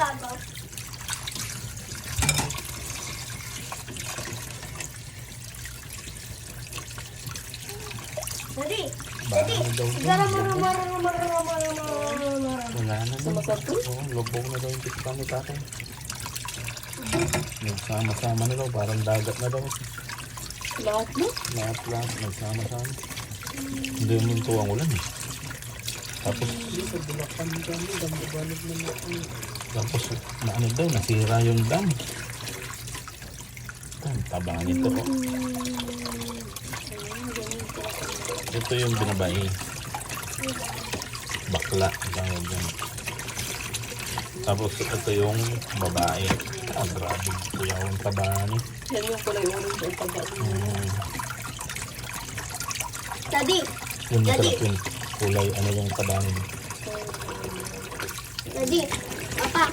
Gabaw. Daddy, Daddy, sigara mo na mara na mara na mara na mara na Wala na daw. Oo, lubog na daw yung tikpan ni tatay. Nagsama-sama na daw, parang dagat na daw. Lahat na. Lahat-lahat, nagsama-sama. Hindi mo ito ang ulan eh. Tapos, tapos na ano daw, nasira yung dam. Ang taba nito ko. Ito yung binabae. Bakla, ang tawag yan. Tapos ito yung babae. Ah, grabe. Kuya yung taba niya. Yan yung kulay orange ang taba niya. Mm, Daddy, yung Daddy. masarap yung kulay, ano yung taba niya. Daddy, Papa,